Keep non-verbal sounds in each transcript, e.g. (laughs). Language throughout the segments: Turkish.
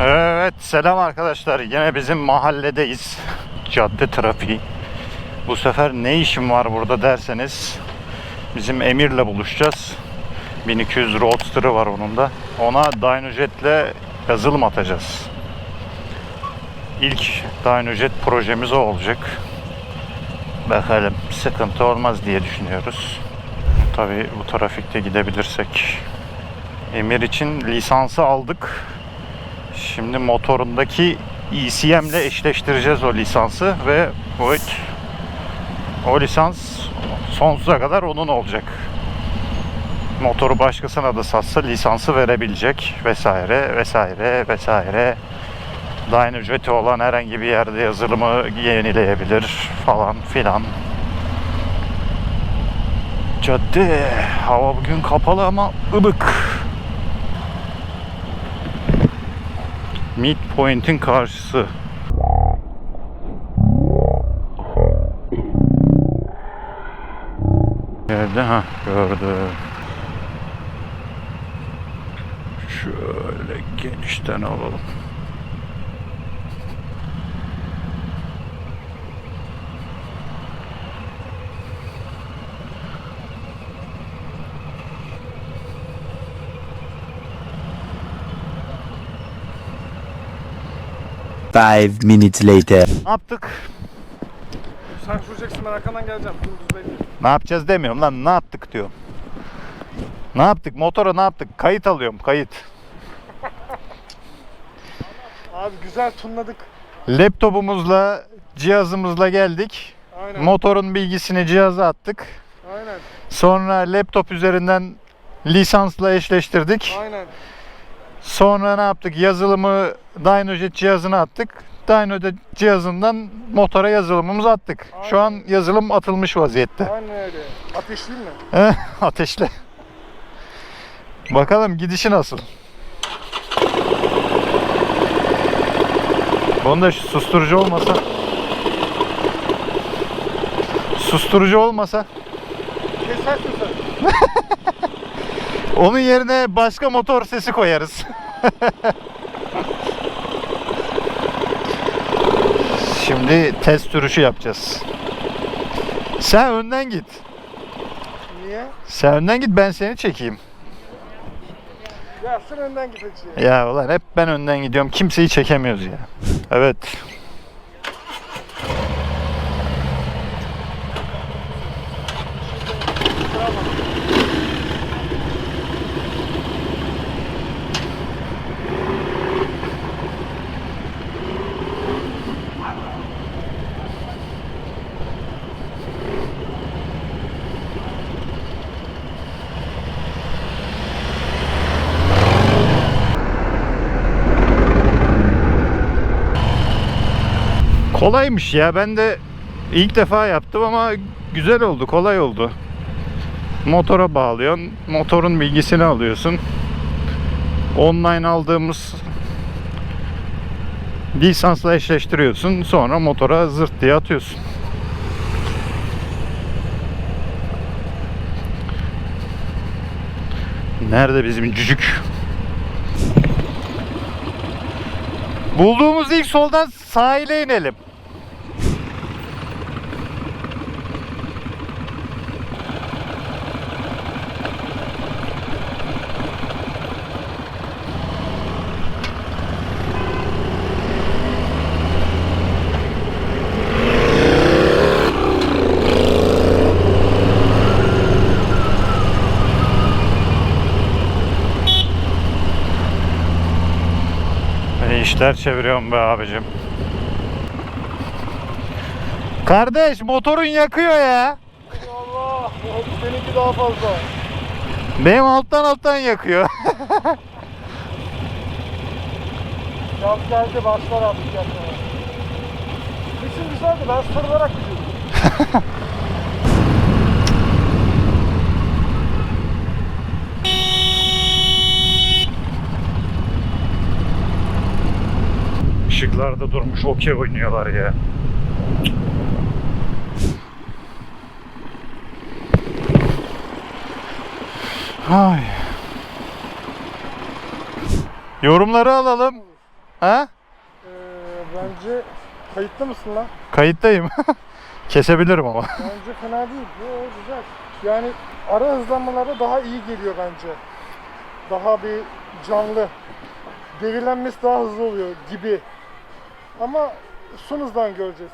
Evet selam arkadaşlar. Yine bizim mahalledeyiz. Cadde trafiği. Bu sefer ne işim var burada derseniz bizim Emir'le buluşacağız. 1200 Roadster'ı var onun da. Ona Dynojet'le yazılım atacağız. İlk Dynojet projemiz o olacak. Bakalım sıkıntı olmaz diye düşünüyoruz. Tabii bu trafikte gidebilirsek. Emir için lisansı aldık. Şimdi motorundaki ECM ile eşleştireceğiz o lisansı ve evet, o lisans sonsuza kadar onun olacak. Motoru başkasına da satsa lisansı verebilecek vesaire vesaire vesaire. Dynojet'i olan herhangi bir yerde yazılımı yenileyebilir falan filan. Cadde hava bugün kapalı ama ılık. Midpoint'in karşısı. Nerede? Ha gördüm. Şöyle genişten alalım. Five minutes later. Ne yaptık? Sen şuracaksın ben arkandan geleceğim. Dümdüz bekle. Ne yapacağız demiyorum lan ne yaptık diyorum. Ne yaptık? Motora ne yaptık? Kayıt alıyorum kayıt. (laughs) Abi güzel tunladık. Laptopumuzla cihazımızla geldik. Aynen. Motorun bilgisini cihaza attık. Aynen. Sonra laptop üzerinden lisansla eşleştirdik. Aynen. Sonra ne yaptık? Yazılımı Dynojet cihazına attık. Dynojet cihazından motora yazılımımızı attık. Şu an yazılım atılmış vaziyette. Aynen öyle. Ateşliyim mi? (laughs) Ateşle. Bakalım gidişi nasıl? Bunda şu susturucu olmasa Susturucu olmasa Kesersin sen. (laughs) onun yerine başka motor sesi koyarız. (laughs) (laughs) Şimdi test sürüşü yapacağız. Sen önden git. Niye? Sen önden git ben seni çekeyim. Ya sen önden hacı. Ya ulan hep ben önden gidiyorum. Kimseyi çekemiyoruz ya. Evet. Kolaymış ya. Ben de ilk defa yaptım ama güzel oldu, kolay oldu. Motora bağlıyorsun, motorun bilgisini alıyorsun. Online aldığımız lisansla eşleştiriyorsun. Sonra motora zırt diye atıyorsun. Nerede bizim cücük? Bulduğumuz ilk soldan sahile inelim. Ne işler çeviriyorum be abicim. Kardeş motorun yakıyor ya. Allah. Seninki daha fazla. Benim alttan alttan yakıyor. (laughs) Yaz geldi başlar artık yakmaya. Kışın güzeldi ben sarılarak gidiyordum. (laughs) Işıklarda durmuş okey oynuyorlar ya. Ay. Yorumları alalım. Ha? Ee, bence kayıtlı mısın lan? Kayıttayım. (laughs) Kesebilirim ama. (laughs) Bence fena değil. Yo, güzel. Yani ara hızlanmalarda daha iyi geliyor bence. Daha bir canlı. Devirlenmesi daha hızlı oluyor gibi. Ama son hızdan göreceğiz.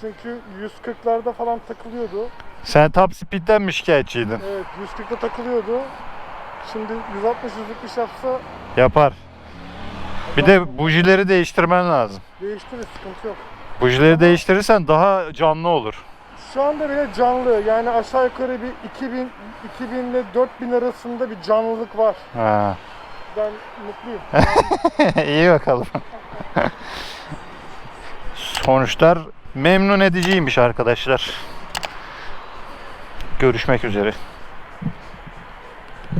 Çünkü 140'larda falan takılıyordu. Sen top speed'den mi şikayetçiydin? Evet 140'da takılıyordu. Şimdi 160-170 yapsa Yapar. Bir de bujileri değiştirmen lazım. değiştirir sıkıntı yok. Bujileri değiştirirsen daha canlı olur. Şu anda bile canlı yani aşağı yukarı bir 2000 2000 ile 4000 arasında bir canlılık var. Ha. Ben mutluyum. (laughs) İyi bakalım. Sonuçlar memnun ediciymiş arkadaşlar. Görüşmek üzere.